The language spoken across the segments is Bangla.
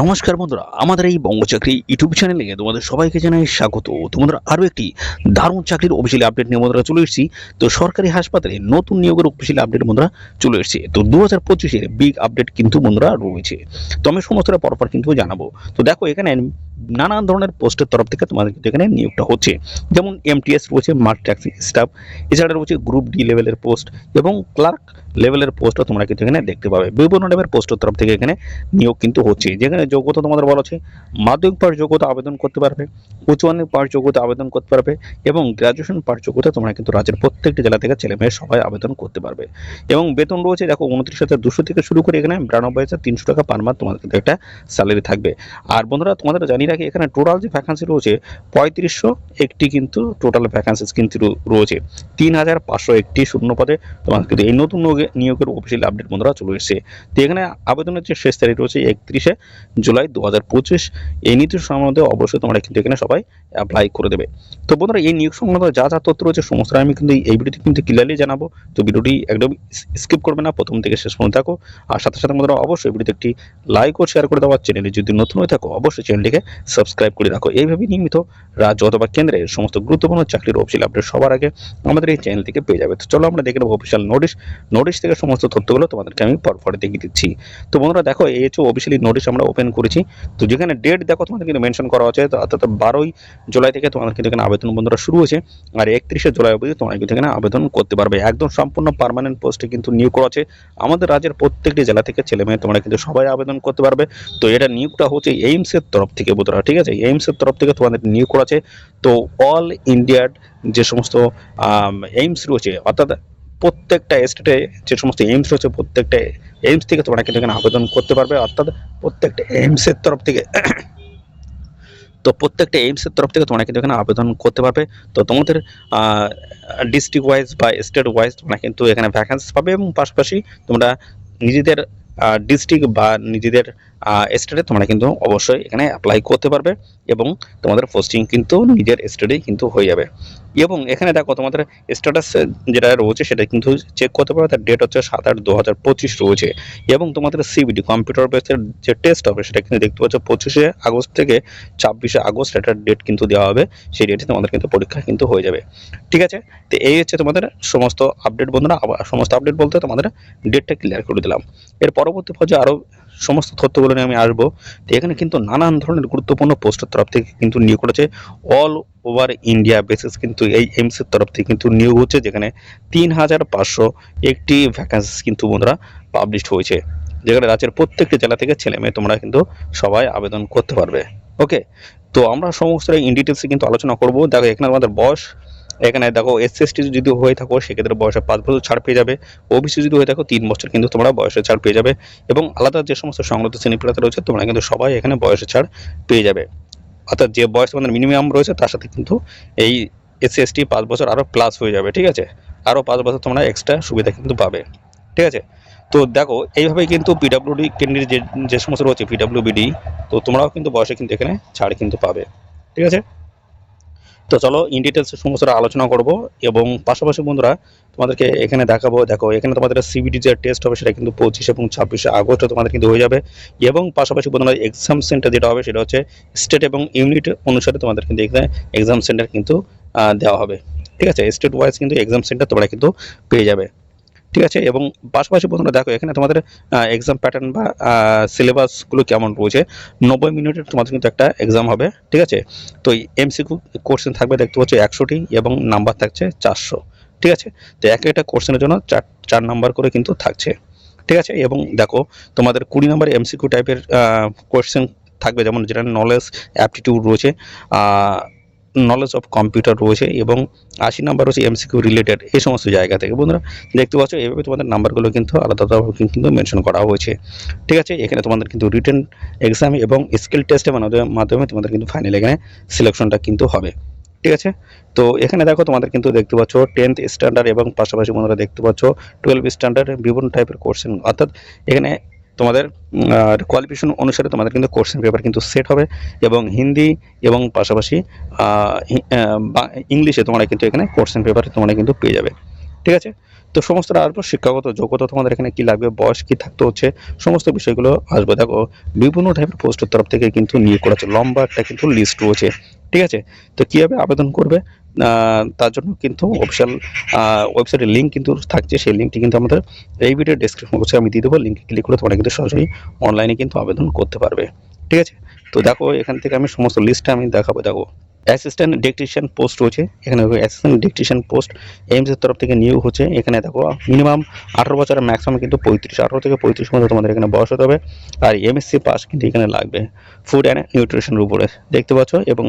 নমস্কার বন্ধুরা, আমাদের এই বঙ্গচাকরি ইউটিউব চ্যানেলে তোমাদের সবাইকে জানাই স্বাগত। তোমাদের আরও একটি দারুণ চাকরির অফিসিয়ালি আপডেট নিয়ে বন্ধুরা চলে এসেছি। তো সরকারি হাসপাতালে নতুন নিয়োগের অফিসিয়ালি আপডেট বন্ধুরা চলে এসেছে। তো দু হাজার পঁচিশের বিগ আপডেট কিন্তু বন্ধুরা রয়েছে। তো আমি সমস্তটা পরপর কিন্তু জানাব। তো দেখো, এখানে নানান ধরনের পোস্টের তরফ থেকে তোমাদের কিন্তু এখানে নিয়োগটা হচ্ছে। যেমন এমটিএস রয়েছে মার্ট ট্যাক্সি স্টাফ, এছাড়া রয়েছে গ্রুপ ডি লেভেলের পোস্ট এবং ক্লার্ক লেভেলের পোস্টও তোমরা কিন্তু এখানে দেখতে পাবে। বিভিন্ন লেভেলের পোস্টের তরফ থেকে এখানে নিয়োগ কিন্তু হচ্ছে। যেখানে যোগ্যতা তোমাদের বলা আছে মাধ্যমিক পার যোগ্যতা আবেদন করতে পারবে উচ্চ মাধ্যমিক পার যোগ্যতা আবেদন করতে পারবে এবং গ্রাজুয়েশন পার যোগ্যতা তোমরা কিন্তু রাজ্যের প্রত্যেকটি জেলা থেকে ছেলে মেয়ে সবাই আবেদন করতে পারবে। এবং বেতন রয়েছে দেখো উনত্রিশ হাজার দুশো থেকে শুরু করে এখানে বিরানব্বই হাজার তিনশো টাকা পার মাস তোমাদের কিন্তু একটা স্যালারি থাকবে। আর বন্ধুরা, তোমাদের জানিয়ে রাখি, এখানে টোটাল যে ভ্যাকান্সি রয়েছে, পঁয়ত্রিশশো একটি কিন্তু টোটাল ভ্যাকান্সিস কিন্তু রয়েছে। তিন হাজার পাঁচশো একটি শূন্য পদে তোমাদের কিন্তু এই নতুন নিয়োগে- নিয়োগের অফিসিয়াল আপডেট বন্ধুরা চলে এসেছে। তো এখানে আবেদনের যে শেষ তারিখ রয়েছে একত্রিশে জুলাই দু হাজার পঁচিশ এই নীতি সম্বন্ধে অবশ্যই তোমরা কিন্তু এখানে সবাই অ্যাপ্লাই করে দেবে। তো বন্ধুরা, এই নিয়োগ সংক্রান্ত যা যা তথ্য রয়েছে সমস্ত আমি কিন্তু এই ভিডিওতে কিন্তু ক্লিয়ারলি জানাব। তো ভিডিওটি একদম স্কিপ করবে না, প্রথম থেকে শেষ পর্যন্ত থাকো। আর সাথে সাথে বন্ধুরা, অবশ্যই ভিডিওতে একটি লাইক ও শেয়ার করে দেওয়ার চ্যানেলে যদি নতুন হয়ে থাকো, অবশ্যই চ্যানেলটিকে সাবস্ক্রাইব করে রাখো। এইভাবে নিয়মিত রাজ্য অথবা কেন্দ্রের সমস্ত গুরুত্বপূর্ণ চাকরির অফিসিয়াল আপডেট সবার আগে আমাদের এই চ্যানেল থেকে পেয়ে যাবে। তো চলো আমরা দেখে নেব অফিসিয়াল নোটিশ নোটিশ থেকে সমস্ত তথ্যগুলো তোমাদেরকে আমি পরপর দেখিয়ে দিচ্ছি। তো বন্ধুরা, দেখো, এই হচ্ছে অফিসিয়ালি নোটিশ আমরা ওপেন করেছি। তো যেখানে ডেট দেখো, তোমাদের কিন্তু মেনশন করা আছে। অর্থাৎ বারোই জুলাই থেকে তোমাদের কিন্তু এখানে আবেদন বন্ধুরা শুরু হয়েছে। আর একত্রিশে জুলাই অবধি তোমরা কিন্তু এখানে আবেদন করতে পারবে। একদম সম্পূর্ণ পার্মানেন্ট পোস্টে কিন্তু নিয়োগ করা আছে। আমাদের রাজ্যের প্রত্যেকটি জেলা থেকে ছেলে মেয়ে তোমরা কিন্তু সবাই আবেদন করতে পারবে। তো এটা নিয়োগটা হচ্ছে এইমসের তরফ থেকে বন্ধুরা, ঠিক আছে? এইমসের তরফ থেকে তোমাদের নিয়োগ করা আছে। তো অল ইন্ডিয়ার যে সমস্ত এইমস রয়েছে, অর্থাৎ প্রত্যেকটা স্টেটে যে সমস্ত এইমস রয়েছে, প্রত্যেকটা এইমস থেকে তোমরা কিন্তু এখানে আবেদন করতে পারবে। অর্থাৎ প্রত্যেকটা এইমসের তরফ থেকে, তো প্রত্যেকটা এইমসের তরফ থেকে তোমরা কিন্তু এখানে আবেদন করতে পারবে। তো তোমাদের ডিস্ট্রিক্ট ওয়াইজ বা স্টেট ওয়াইজ তোমরা কিন্তু এখানে ভ্যাকান্সি পাবে এবং পাশাপাশি তোমরা নিজেদের ডিস্ট্রিক্ট বা নিজেদের স্টেটে তোমরা কিন্তু অবশ্যই এখানে অ্যাপ্লাই করতে পারবে এবং তোমাদের পোস্টিং কিন্তু নিজের স্টেটেই কিন্তু হয়ে যাবে। এবং এখানে দেখো তোমাদের স্ট্যাটাস যেটা রয়েছে সেটা কিন্তু চেক করতে পারবে তার ডেট হচ্ছে সাত আট দু হাজার পঁচিশ রয়েছে। এবং তোমাদের সিবিডি কম্পিউটার বেসের যে টেস্ট হবে সেটা কিন্তু দেখতে পাচ্ছ পঁচিশে আগস্ট থেকে ছাব্বিশে আগস্ট এটার ডেট কিন্তু দেওয়া হবে, সেই ডেটে তোমাদের কিন্তু পরীক্ষা কিন্তু হয়ে যাবে। ঠিক আছে? তো এই হচ্ছে তোমাদের সমস্ত আপডেট বন্ধুরা, আবার সমস্ত আপডেট বলতে তোমাদের ডেটটা ক্লিয়ার করে দিলাম। এর পরবর্তী পর্যায়ে আরও সমস্ত তথ্যগুলো নিয়ে আমি আসব। তো এখানে কিন্তু নানান ধরনের গুরুত্বপূর্ণ পোস্টের তরফ থেকে কিন্তু নিয়োগ করেছে অল ওভার ইন্ডিয়া বেসিস কিন্তু এই এইমসের তরফ থেকে কিন্তু নিয়োগ হচ্ছে, যেখানে তিন হাজার পাঁচশো একটি ভ্যাকান্সি কিন্তু বন্ধুরা পাবলিশড হয়েছে। যেখানে রাজ্যের প্রত্যেকটি জেলা থেকে ছেলে মেয়ে তোমরা কিন্তু সবাই আবেদন করতে পারবে। ওকে তো আমরা সমস্ত ইন ডিটেলসে কিন্তু আলোচনা করব। দেখো, এখানে আমাদের বয়স এখানে দেখো এস এসটি যদি হয়ে থাকো, সেক্ষেত্রে বয়সে পাঁচ বছর ছাড় পেয়ে যাবে। ওবিসি যদি হয়ে থাকো, তিন বছর কিন্তু তোমরা বয়সে ছাড় পেয়ে যাবে এবং আলাদা যে সমস্ত সংগত শ্রেণীপ্রার্থী রয়েছে, তোমরা কিন্তু সবাই এখানে বয়সে ছাড় পেয়ে যাবে। অর্থাৎ যে বয়স তোমাদের মিনিমাম রয়েছে, তার সাথে কিন্তু এই এসসি পাঁচ বছর আরও প্লাস হয়ে যাবে, ঠিক আছে? আরও পাঁচ বছর তোমরা এক্সট্রা সুবিধা কিন্তু পাবে, ঠিক আছে? তো দেখো, এইভাবেই কিন্তু পিডাব্লিউডি কেন্দ্রের যে যে সমস্ত রয়েছে পিডাব্লিউবিডি তো তোমরাও কিন্তু বয়সে কিন্তু এখানে ছাড় কিন্তু পাবে, ঠিক আছে? তো চলো ইন ডিটেলসে সমস্ত আলোচনা করব এবং পাশাপাশি বন্ধুরা, তোমাদেরকে এখানে দেখাবো, দেখো, এখানে তোমাদের সিবিডি যে টেস্ট হবে সেটা কিন্তু পঁচিশ এবং ছাব্বিশে আগস্টে তোমাদের কিন্তু হয়ে যাবে এবং পাশাপাশি বন্ধুরা এক্সাম সেন্টার যেটা হবে সেটা হচ্ছে স্টেট এবং ইউনিট অনুসারে তোমাদের কিন্তু এখানে এক্সাম সেন্টার কিন্তু দেওয়া হবে। ঠিক আছে? স্টেট ওয়াইজ কিন্তু এক্সাম সেন্টার তোমরা কিন্তু পেয়ে যাবে। ঠিক আছে? এবং পাশাপাশি বন্ধুরা দেখো, এখানে তোমাদের এক্সাম প্যাটার্ন বা সিলেবাসগুলো কেমন রয়েছে? নব্বই মিনিটের তোমাদের কিন্তু একটা এক্সাম হবে, ঠিক আছে? তো এমসিকিউ কোশ্চেন থাকবে, দেখতে পাচ্ছ, একশোটি এবং নাম্বার থাকছে চারশো, ঠিক আছে? তো এক একটা কোশ্চেনের জন্য চার চার নাম্বার করে কিন্তু থাকছে, ঠিক আছে? এবং দেখো, তোমাদের কুড়ি নাম্বার এমসিকিউ টাইপের কোশ্চেন থাকবে, যেমন যেটা নলেজ অ্যাপটিটিউড রয়েছে নলেজ অফ কম্পিউটার রয়েছে এবং আশি নাম্বার রয়েছে এমসিকিউ রিলেটেড এই সমস্ত জায়গা থেকে। বন্ধুরা, দেখতে পাচ্ছ, এভাবে তোমাদের নাম্বারগুলো কিন্তু আলাদা আলাদাভাবে কিন্তু মেনশন করা হয়েছে। ঠিক আছে, এখানে তোমাদের কিন্তু রিটেন এক্সাম এবং স্কিল টেস্টের মাধ্যমে তোমাদের কিন্তু ফাইনাল এখানে সিলেকশনটা কিন্তু হবে। ঠিক আছে? তো এখানে দেখো, তোমাদের কিন্তু দেখতে পাচ্ছ টেন্থ স্ট্যান্ডার্ড এবং পাশাপাশি বন্ধুরা দেখতে পাচ্ছ টুয়েলভ স্ট্যান্ডার্ড বিভিন্ন টাইপের কোশ্চেন অর্থাৎ এখানে তোমাদের কোয়ালিফিকেশন অনুসারে তোমাদের কিন্তু কোশ্চেন পেপার কিন্তু সেট হবে এবং হিন্দি এবং পাশাপাশি ইংলিশে তোমরা কিন্তু এখানে কোশ্চেন পেপার তোমরা কিন্তু পেয়ে যাবে। ঠিক আছে? তো সমস্ত আসব, শিক্ষাগত যোগ্যতা তোমাদের এখানে কি লাগবে, বয়স কি থাকতে হচ্ছে, সমস্ত বিষয়গুলো আসবে। দেখো, বিভিন্ন টাইপের পোস্টের তরফ থেকে কিন্তু নিয়োগ করা হচ্ছে, লম্বা একটা কিন্তু লিস্ট রয়েছে। ঠিক আছে? তো কীভাবে আবেদন করবে তার জন্য কিন্তু অফিসিয়াল ওয়েবসাইটের লিঙ্ক কিন্তু থাকছে। সেই লিঙ্কটি কিন্তু আমাদের এই ভিডিও ডেসক্রিপশন বক্সে আমি দিয়ে দেবো। লিঙ্কে ক্লিক করে তোমরা কিন্তু সরাসরি অনলাইনে কিন্তু আবেদন করতে পারবে। ঠিক আছে? তো দেখো, এখান থেকে আমি সমস্ত লিস্টটা আমি দেখাবো। দেখো অ্যাসিস্ট্যান্ট ইলেকট্রিশিয়ান পোস্ট রয়েছে। এখানে অ্যাসিস্ট্যান্ট ইলেকট্রিশিয়ান পোস্ট এইমসের তরফ থেকে নিয়োগ হচ্ছে। এখানে দেখো মিনিমাম আঠারো বছরের ম্যাক্সিমাম কিন্তু পঁয়ত্রিশ। আঠারো থেকে পঁয়ত্রিশ মধ্যে তোমাদের এখানে বয়স হতে হবে। আর এমএসসি পাস কিন্তু এখানে লাগবে। ফুড অ্যান্ড নিউট্রিশনের উপরে। দেখতে পাচ্ছ? এবং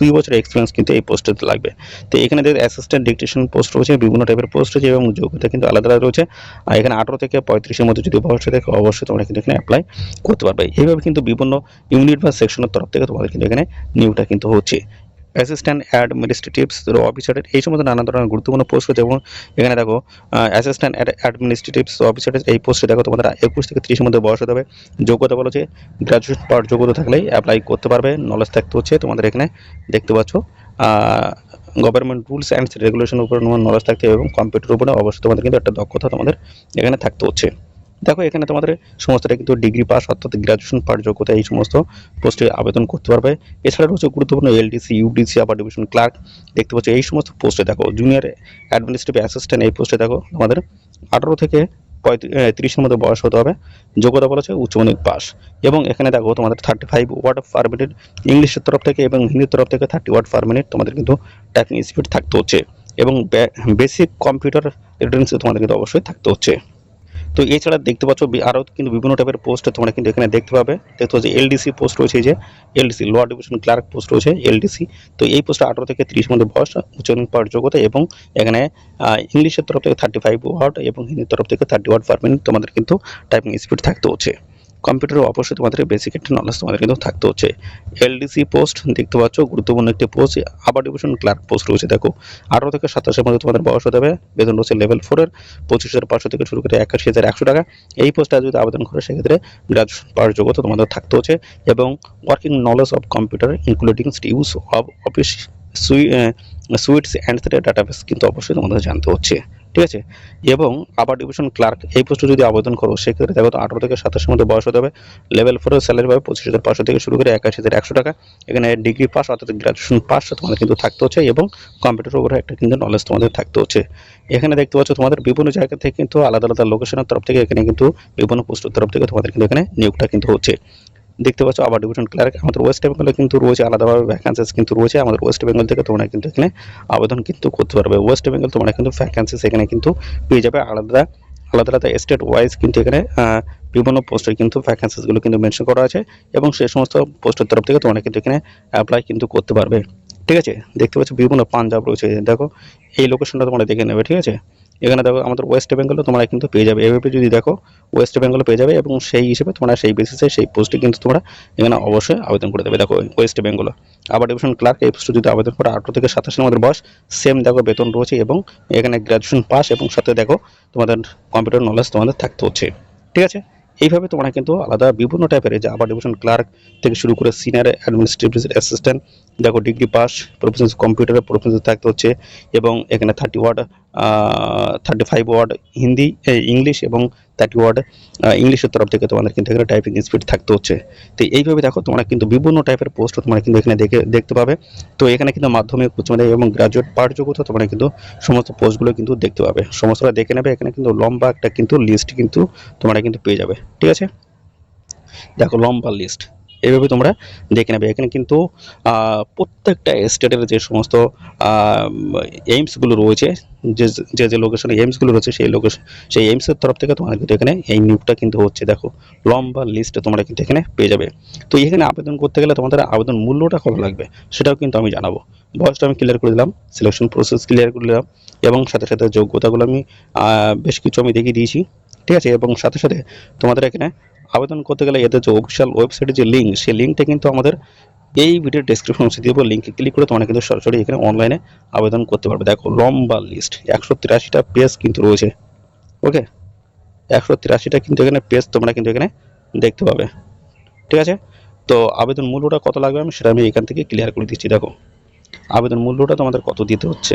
দুই বছর এক্সপিরিয়েন্স কিন্তু এই পোস্টটাতে লাগবে। তো এখানে দেখুন অ্যাসিস্ট্যান্ট ডিকটেশন পোস্ট রয়েছে, বিভিন্ন টাইপের পোস্ট রয়েছে এবং যোগ্যতা কিন্তু আলাদা আলাদা রয়েছে। আর এখানে আঠারো থেকে পঁয়ত্রিশের মধ্যে যদি বয়স থাকে, অবশ্যই তোমরা কিন্তু এখানে অ্যাপ্লাই করতে পারবে। এইভাবে কিন্তু বিভিন্ন ইউনিট বা সেকশনের তরফ থেকে তোমাদের কিন্তু এখানে নিয়োগটা কিন্তু হচ্ছে। অ্যাসিস্ট্যান্ট অ্যাডমিনিস্ট্রেটিভস অফিসারের এই সমস্ত নানা ধরনের গুরুত্বপূর্ণ পোস্ট এবং এখানে দেখো অ্যাসিস্ট্যান্ট অ্যাডমিনিস্ট্রেটিভস অফিসারের এই পোস্টে দেখো তোমাদের একুশ থেকে ত্রিশের মধ্যে বয়স হতে হবে। যোগ্যতা বলো যে গ্রাজুয়েট পাওয়ার যোগ্যতা থাকলেই অ্যাপ্লাই করতে পারবে নলেজ থাকতে হচ্ছে, তোমাদের এখানে দেখতে পাচ্ছ। গভর্নমেন্ট রুলস অ্যান্ড রেগুলেশনের উপরে নলেজ থাকতে হবে এবং কম্পিউটার উপরে অবশ্যই তোমাদের কিন্তু একটা দক্ষতা তোমাদের এখানে থাকতে হচ্ছে। দেখো, এখানে তোমাদের সমস্তটা কিন্তু ডিগ্রি পাস অর্থাৎ গ্রাজুয়েশন পার যোগ্যতা এই সমস্ত পোস্টে আবেদন করতে পারবে। এছাড়া রয়েছে গুরুত্বপূর্ণ এলডিসি ইউডিসি আবার ডিভিশন ক্লার্ক দেখতে পাচ্ছ, এই সমস্ত পোস্টে দেখো জুনিয়র অ্যাডমিনিস্ট্রেটিভ অ্যাসিস্ট্যান্ট এই পোস্টে দেখো, তোমাদের আঠারো থেকে পঁয়ত্রিশের মধ্যে বয়স হতে হবে। যোগ্যতা বলেছে উচ্চ মাধ্যমিক পাস এবং এখানে দেখো, তোমাদের thirty five word per minute ইংলিশের তরফ থেকে এবং হিন্দির তরফ থেকে থার্টি ওয়ার্ড পার মিনিট তোমাদের কিন্তু টাইপিং স্পিড থাকতে হচ্ছে। এবং বেসিক কম্পিউটার লিটারেন্সি তোমাদের কিন্তু অবশ্যই থাকতে হচ্ছে। তো এছাড়া দেখতে পাচ্ছ আরও কিন্তু বিভিন্ন টাইপের পোস্ট তোমরা কিন্তু এখানে দেখতে পাবে। দেখতে পাচ্ছ এলডিসি পোস্ট রয়েছে যে LDC lower division clerk post রয়েছে এলডিসি তো এই পোস্টে আঠারো থেকে তিরিশ মধ্যে বয়স, উচ্চারণ পাওয়ার যোগ্যতা এবং এখানে ইংলিশের তরফ থেকে থার্টি ফাইভ ওয়ার্ড এবং হিন্দির তরফ থেকে থার্টি ওয়ার্ড পার মিনিট তোমাদের কিন্তু টাইপিং স্পিড থাকতে হচ্ছে। কম্পিউটারে অবশ্যই তোমাদের বেসিক একটা নলেজ তোমাদের কিন্তু থাকতে হচ্ছে। এলডিসি পোস্ট দেখতে পাচ্ছ, গুরুত্বপূর্ণ একটি পোস্ট আবার ডিভিশন ক্লার্ক পোস্ট রয়েছে, দেখো। আঠারো থেকে সাতাশের মধ্যে তোমাদের বয়স হতে হবে, বেতন রয়েছে লেভেল ফোরের পঁচিশ হাজার পাঁচশো থেকে শুরু করে একাশি হাজার একশো টাকা। এই পোস্টে যদি আবেদন করে, সেক্ষেত্রে গ্রাজুয়েশন পাওয়ার যোগ্যতা তোমাদের থাকতে হচ্ছে এবং working knowledge of computer including use of office suites and database কিন্তু অবশ্যই তোমাদের জানতে হচ্ছে। ঠিক আছে? এবং আবার ডিভিশন ক্লার্ক এই পোস্টে যদি আবেদন করো, সেক্ষেত্রে দেখো আঠারো থেকে সাতাশের মধ্যে বয়স হতে হবে। লেভেল ফোরের স্যালারি পাবে পঁচিশ হাজার পাঁচশো থেকে শুরু করে একাশি হাজার একশো টাকা। এখানে ডিগ্রি পাস অর্থাৎ গ্রাজুয়েশন পাস তোমাদের কিন্তু থাকতে হচ্ছে এবং কম্পিউটারের উপরে একটা কিন্তু নলেজ তোমাদের থাকতে হচ্ছে। এখানে দেখতে পাচ্ছ তোমাদের বিভিন্ন জায়গা থেকে কিন্তু আলাদা আলাদা লোকেশনের তরফ থেকে এখানে কিন্তু বিভিন্ন পোস্টের তরফ থেকে তোমাদের কিন্তু এখানে নিয়োগটা কিন্তু হচ্ছে। দেখতে পাচ্ছ, আবার ডিভিশন ক্লার্ক আমাদের ওয়েস্ট বেঙ্গলে কিন্তু রয়েছে, আলাদাভাবে ভ্যাকান্সিস কিন্তু রয়েছে। আমাদের ওয়েস্ট বেঙ্গল থেকে তোমরা কিন্তু এখানে আবেদন কিন্তু করতে পারবে। ওয়েস্ট বেঙ্গল তোমরা কিন্তু ভ্যাকান্সিস এখানে কিন্তু পেয়ে যাবে। আলাদা আলাদা আলাদা স্টেট ওয়াইজ কিন্তু এখানে বিভিন্ন পোস্টের কিন্তু ভ্যাকান্সিসগুলো কিন্তু মেনশন করা আছে এবং সেই সমস্ত পোস্টের তরফ থেকে তোমরা কিন্তু এখানে অ্যাপ্লাই কিন্তু করতে পারবে। ঠিক আছে? দেখতে পাচ্ছ, বিভিন্ন পাঞ্জাব রয়েছে। দেখো, এই লোকেশনটা তোমরা দেখে নেবে, ঠিক আছে? এখানে দেখো আমাদের ওয়েস্ট বেঙ্গলে তোমরা কিন্তু পেয়ে যাবে। এভাবে যদি দেখো ওয়েস্ট বেঙ্গলে পেয়ে যাবে এবং সেই হিসেবে তোমরা সেই বেসিসে সেই পোস্টে কিন্তু তোমরা এখানে অবশ্যই আবেদন করে দেবে। দেখো ওয়েস্ট বেঙ্গল আবার ডিভিশন ক্লার্ক এই পোস্টে যদি আবেদন করে, আঠারো থেকে সাতাশের মধ্যে বয়স সেম দেখো বেতন রয়েছে এবং এখানে গ্র্যাজুয়েশন পাস এবং সাথে দেখো তোমাদের কম্পিউটার নলেজ তোমাদের থাকতে হচ্ছে। ঠিক আছে? এইভাবে তোমরা কিন্তু আলাদা বিভিন্ন টাইপের যে আবার ডিভিশন ক্লার্ক থেকে শুরু করে সিনিয়র অ্যাডমিনিস্ট্রেটিভ অ্যাসিস্ট্যান্ট দেখো ডিগ্রি পাস প্রফেশন কম্পিউটারে প্রফেশন থাকতে হচ্ছে এবং এখানে thirty word thirty five word Hindi English এবং থার্টি ওয়ার্ড ইংলিশের তরফ থেকে তোমাদের কিন্তু এখানে টাইপিং স্পিড থাকতে হচ্ছে। তো এইভাবে দেখো তোমরা কিন্তু বিভিন্ন টাইপের পোস্ট তোমরা কিন্তু এখানে দেখে, দেখতে পাবে। তো এখানে কিন্তু মাধ্যমিক, উচ্চ মাধ্যমিক এবং গ্রাজুয়েট পাঠ যোগ্যতা তোমরা কিন্তু সমস্ত পোস্টগুলো কিন্তু দেখতে পাবে। সমস্তটা দেখে নেবে, এখানে কিন্তু লম্বা একটা কিন্তু লিস্ট কিন্তু তোমরা কিন্তু পেয়ে যাবে। ঠিক আছে? দেখো লম্বা লিস্ট এইভাবে তোমরা দেখে নেবে। এখানে কিন্তু প্রত্যেকটা স্টেটের যে সমস্ত এইমসগুলো রয়েছে, যে যে যে লোকেশনে এইমসগুলো রয়েছে, সেই লোকেশন সেই এইমসের তরফ থেকে তোমাদের কিন্তু এখানে এই নিয়োগটা কিন্তু হচ্ছে। দেখো, লম্বা লিস্ট তোমরা কিন্তু এখানে পেয়ে যাবে। তো এখানে আবেদন করতে গেলে তোমাদের আবেদন মূল্যটা কত লাগবে, সেটাও কিন্তু আমি জানাব। বয়সটা আমি ক্লিয়ার করে দিলাম সিলেকশন প্রসেস ক্লিয়ার করে দিলাম, এবং সাথে সাথে যোগ্যতাগুলো আমি বেশ কিছু আমি দেখিয়ে দিয়েছি। ঠিক আছে? এবং সাথে সাথে তোমাদের এখানে আবেদন করতে গেলে এদের যে অফিসিয়াল ওয়েবসাইটের যে লিঙ্ক সেই লিঙ্কটা কিন্তু আমাদের এই ভিডিওর ডেসক্রিপশন বক্সে দিয়ে লিঙ্কে ক্লিক করে তোমরা কিন্তু সরাসরি এখানে অনলাইনে আবেদন করতে পারবে। দেখো, লম্বা লিস্ট একশো তিরাশিটা পেজ কিন্তু রয়েছে। ওকে একশো তিরাশিটা কিন্তু এখানে পেজ তোমরা কিন্তু এখানে দেখতে পাবে। ঠিক আছে? তো আবেদন মূল্যটা কত লাগবে আমি সেটা আমি এখান থেকে ক্লিয়ার করে দিচ্ছি। দেখো, আবেদন মূল্যটা তোমাদের কত দিতে হচ্ছে?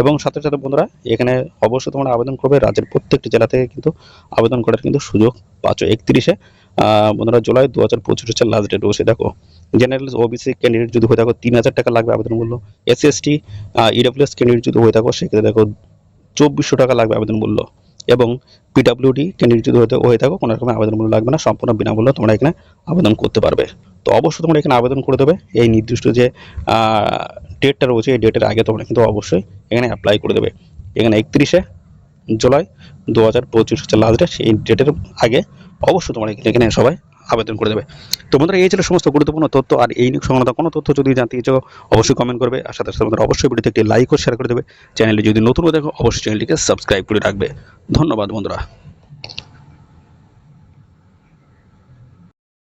এবং সাথে সাথে বন্ধুরা, এখানে অবশ্যই তোমরা আবেদন করবে। রাজ্যের প্রত্যেকটি জেলা থেকে কিন্তু আবেদন করার কিন্তু সুযোগ পাচ্ছ। একত্রিশে বন্ধুরা, জুলাই দু হাজার পঁচিশ হচ্ছে লাস্ট ডেট রয়েছে দেখো জেনারেল ওবিসি ক্যান্ডিডেট যদি হয়ে থাকো, তিন হাজার টাকা লাগবে আবেদন মূল্য। S S T EWS candidate যদি হয়ে থাকো, সেক্ষেত্রে দেখো, চব্বিশশো টাকা লাগবে আবেদন মূল্য। এবং পিডাব্লিউডি ক্যান্ডিডেট যদি হতে হয়ে থাকো, কোনো রকমের আবেদন মূল্য লাগবে না, সম্পূর্ণ বিনামূল্যে তোমরা এখানে আবেদন করতে পারবে। তো অবশ্যই তোমরা এখানে আবেদন করে দেবে। এই নির্দিষ্ট যে ডেটটা রয়েছে, এই ডেটের আগে তোমরা কিন্তু অবশ্যই এখানে অ্যাপ্লাই করে দেবে। এখানে একত্রিশে জুলাই দু হাজার পঁচিশ হচ্ছে লাস্ট ডেট সেই ডেটের আগে অবশ্যই তোমার এখানে সবাই আবেদন করে দেবে। তো বন্ধুরা, এই ছিল সমস্ত গুরুত্বপূর্ণ তথ্য। আর এই নিয়োগ সংক্রান্ত কোনো তথ্য যদি জানতে চাও অবশ্যই কমেন্ট করবে। আর সাথে সাথে অবশ্যই ভিডিওতে একটি লাইক ও শেয়ার করে দেবে। চ্যানেলটি যদি নতুন দেখো অবশ্যই চ্যানেলটিকে সাবস্ক্রাইব করে রাখবে। ধন্যবাদ বন্ধুরা।